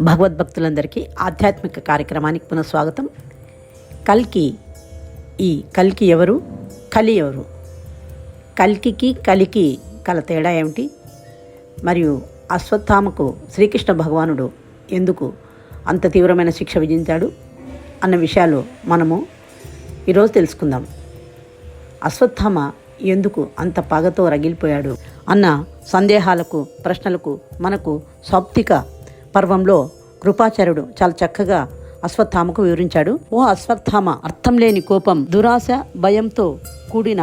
భగవద్భక్తులందరికీ ఆధ్యాత్మిక కార్యక్రమానికి పునఃస్వాగతం కల్కి ఈ కల్కి ఎవరు? కలి ఎవరు? కల్కికి కలికి కల తేడా ఏమిటి? మరియు అశ్వత్థామకు శ్రీకృష్ణ భగవానుడు ఎందుకు అంత తీవ్రమైన శిక్ష విధించాడు అన్న విషయాలు మనము ఈరోజు తెలుసుకుందాం. అశ్వత్థామ ఎందుకు అంత పగతో రగిలిపోయాడు అన్న సందేహాలకు ప్రశ్నలకు మనకు సౌప్తిక పర్వంలో కృపాచార్యుడు చాలా చక్కగా అశ్వత్థామకు వివరించాడు. ఓ అశ్వత్థామ అర్థం లేని కోపం దురాశ భయంతో కూడిన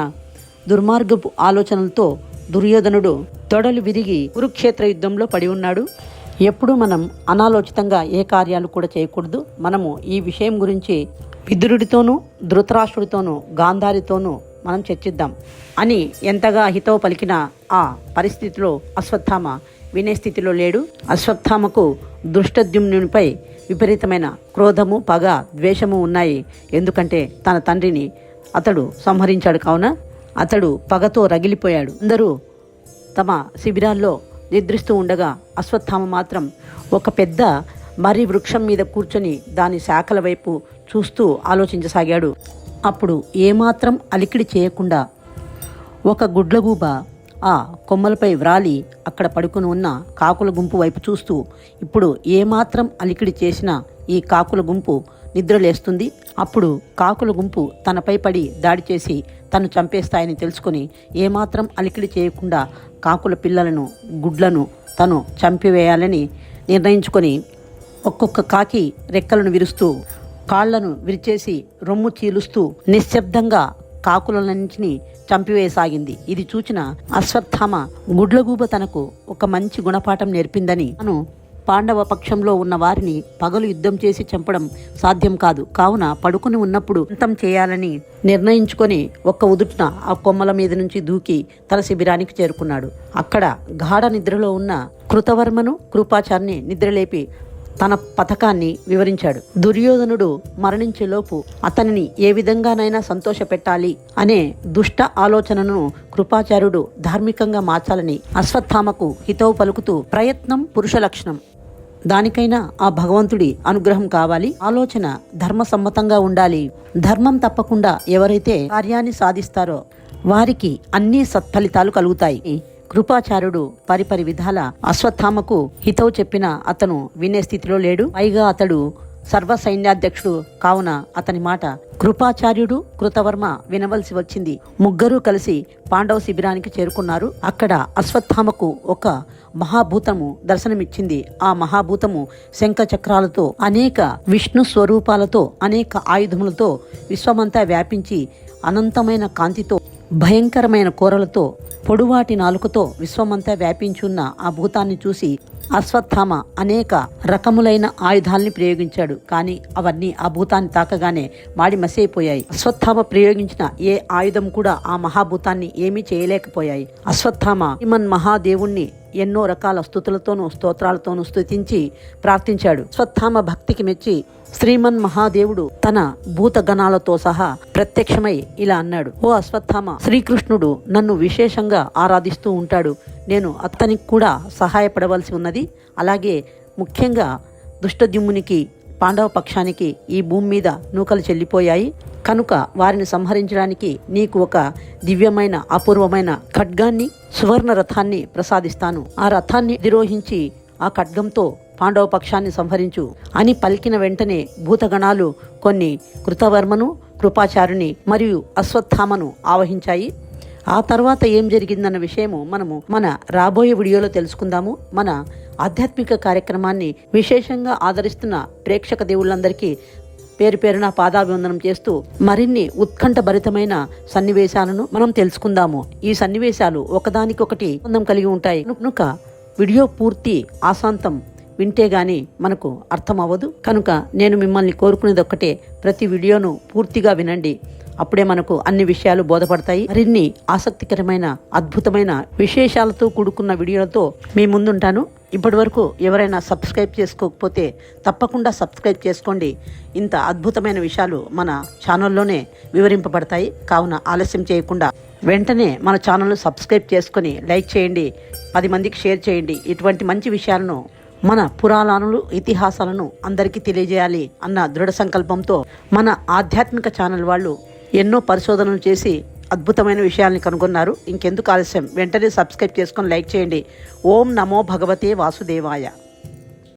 దుర్మార్గపు ఆలోచనలతో దుర్యోధనుడు తొడలు విరిగి కురుక్షేత్ర యుద్ధంలో పడి ఉన్నాడు. ఎప్పుడు మనం అనాలోచితంగా ఏ కార్యాలు కూడా చేయకూడదు. మనము ఈ విషయం గురించి విదురుడితోనూ ధృతరాష్ట్రుడితోనూ గాంధారితోనూ మనం చర్చిద్దాం అని ఎంతగా హితవు పలికిన ఆ పరిస్థితిలో అశ్వత్థామ వినే స్థితిలో లేడు. అశ్వత్థామకు దుష్టద్యుమ్నునిపై విపరీతమైన క్రోధము పగ ద్వేషము ఉన్నాయి. ఎందుకంటే తన తండ్రిని అతడు సంహరించాడు కావున అతడు పగతో రగిలిపోయాడు. అందరూ తమ శిబిరాల్లో నిద్రిస్తూ ఉండగా అశ్వత్థామ మాత్రం ఒక పెద్ద మర్రి వృక్షం మీద కూర్చొని దాని శాఖల వైపు చూస్తూ ఆలోచించసాగాడు. అప్పుడు ఏమాత్రం అలికిడి చేయకుండా ఒక గుడ్లగూబ ఆ కొమ్మలపై వ్రాలి అక్కడ పడుకుని ఉన్న కాకుల గుంపు వైపు చూస్తూ ఇప్పుడు ఏమాత్రం అలికిడి చేసినా ఈ కాకుల గుంపు నిద్రలేస్తుంది అప్పుడు కాకుల గుంపు తనపై పడి దాడి చేసి తను చంపేస్తాయని తెలుసుకొని ఏమాత్రం అలికిడి చేయకుండా కాకుల పిల్లలను గుడ్లను తను చంపివేయాలని నిర్ణయించుకొని ఒక్కొక్క కాకి రెక్కలను విరుస్తూ కాళ్ళను విరిచేసి రొమ్ము చీలుస్తూ నిశ్శబ్దంగా కాకులన్నింటినీ చంపివేయసాగింది. ఇది చూచిన అశ్వత్థామ గుడ్లగూబ తనకు ఒక మంచి గుణపాఠం నేర్పిందని అను పాండవ పక్షంలో ఉన్న వారిని పగలు యుద్ధం చేసి చంపడం సాధ్యం కాదు. కావున పడుకుని ఉన్నప్పుడు అంతం చేయాలని నిర్ణయించుకొని ఒక్క ఉదుటిన ఆ కొమ్మల మీద నుంచి దూకి తన శిబిరానికి చేరుకున్నాడు. అక్కడ గాఢ నిద్రలో ఉన్న కృతవర్మను కృపాచార్ని నిద్రలేపి తన పథకాన్ని వివరించాడు. దుర్యోధనుడు మరణించేలోపు అతనిని ఏ విధంగానైనా సంతోషపెట్టాలి అనే దుష్ట ఆలోచనను కృపాచార్యుడు ధార్మికంగా మార్చాలని అశ్వత్థామకు హితవు పలుకుతూ ప్రయత్నం పురుష లక్షణం దానికైనా ఆ భగవంతుడి అనుగ్రహం కావాలి. ఆలోచన ధర్మసమ్మతంగా ఉండాలి. ధర్మం తప్పకుండా ఎవరైతే కార్యాన్ని సాధిస్తారో వారికి అన్ని సత్ఫలితాలు కలుగుతాయి. కృపాచార్యుడు పరిపరి విధాల అశ్వత్థామకు హితవు చెప్పిన అతను వినే స్థితిలో లేడు. పైగా అతడు సర్వ సైన్యాధ్యక్షుడు కావున అతని మాట కృపాచార్యుడు కృతవర్మ వినవలసి వచ్చింది. ముగ్గురూ కలిసి పాండవ శిబిరానికి చేరుకున్నారు. అక్కడ అశ్వత్థామకు ఒక మహాభూతము దర్శనమిచ్చింది. ఆ మహాభూతము శంఖ చక్రాలతో అనేక విష్ణు స్వరూపాలతో అనేక ఆయుధములతో విశ్వమంతా వ్యాపించి అనంతమైన కాంతితో భయంకరమైన కూరలతో పొడువాటి నాలుకతో విశ్వమంతా వ్యాపించున్న ఆ భూతాన్ని చూసి అశ్వత్థామ అనేక రకములైన ఆయుధాల్ని ప్రయోగించాడు. కానీ అవన్నీ ఆ భూతాన్ని తాకగానే మాడి మసైపోయాయి. అశ్వత్థామ ప్రయోగించిన ఏ ఆయుధం కూడా ఆ మహాభూతాన్ని ఏమీ చేయలేకపోయాయి. అశ్వత్థామ హిమన్ మహాదేవుణ్ణి ఎన్నో రకాల స్థుతులతోనూ స్తోత్రాలతోనూ స్థుతించి ప్రార్థించాడు. స్వత్థామ భక్తికి మెచ్చి శ్రీమన్ మహాదేవుడు తన భూతగణాలతో సహా ప్రత్యక్షమై ఇలా అన్నాడు. ఓ అశ్వత్థామ శ్రీకృష్ణుడు నన్ను విశేషంగా ఆరాధిస్తూ ఉంటాడు. నేను అతనికి కూడా సహాయపడవలసి ఉన్నది. అలాగే ముఖ్యంగా దుష్టద్యుమ్మునికి పాండవ పక్షానికి ఈ భూమి మీద నూకలు చెల్లిపోయాయి. కనుక వారిని సంహరించడానికి నీకు ఒక దివ్యమైన అపూర్వమైన ఖడ్గాన్ని సువర్ణ రథాన్ని ప్రసాదిస్తాను. ఆ రథాన్ని అధిరోహించి ఆ ఖడ్గంతో పాండవ పక్షాన్ని సంహరించు. అని పలికిన వెంటనే భూతగణాలు కొన్ని కృతవర్మను కృపాచారుని మరియు అశ్వత్థామను ఆవహించాయి. ఆ తర్వాత ఏం జరిగిందన్న విషయము మనము మన రాబోయే వీడియోలో తెలుసుకుందాము. మన ఆధ్యాత్మిక కార్యక్రమాన్ని విశేషంగా ఆదరిస్తున్న ప్రేక్షక దేవుళ్ళందరికీ పేరు పేరున పాదాభివందనం చేస్తూ మరిన్ని ఉత్కంఠభరితమైన సన్నివేశాలను మనం తెలుసుకుందాము. ఈ సన్నివేశాలు ఒకదానికొకటి అందం కలిగి ఉంటాయి. కనుక వీడియో పూర్తి ఆశాంతం వింటే గాని మనకు అర్థం అవ్వదు కనుక నేను మిమ్మల్ని కోరుకునేది ఒక్కటే ప్రతి వీడియోను పూర్తిగా వినండి. అప్పుడే మనకు అన్ని విషయాలు బోధపడతాయి. మరిన్ని ఆసక్తికరమైన అద్భుతమైన విశేషాలతో కూడుకున్న వీడియోలతో మీ ముందుంటాను. ఇప్పటి వరకు ఎవరైనా సబ్స్క్రైబ్ చేసుకోకపోతే తప్పకుండా సబ్స్క్రైబ్ చేసుకోండి. ఇంత అద్భుతమైన విషయాలు మన ఛానల్లోనే వివరింపబడతాయి. కావున ఆలస్యం చేయకుండా వెంటనే మన ఛానల్ను సబ్స్క్రైబ్ చేసుకొని లైక్ చేయండి. పది మందికి షేర్ చేయండి. ఇటువంటి మంచి విషయాలను మన పురాణాలు ఇతిహాసాలను అందరికీ తెలియజేయాలి అన్న దృఢ సంకల్పంతో మన ఆధ్యాత్మిక ఛానల్ వాళ్ళు ఎన్నో పరిశోధనలు చేసి అద్భుతమైన విషయాల్ని కనుగొన్నారు. ఇంకెందుకు ఆలస్యం? వెంటనే సబ్స్క్రైబ్ చేసుకొని లైక్ చేయండి. ఓం నమో భగవతే వాసుదేవాయ.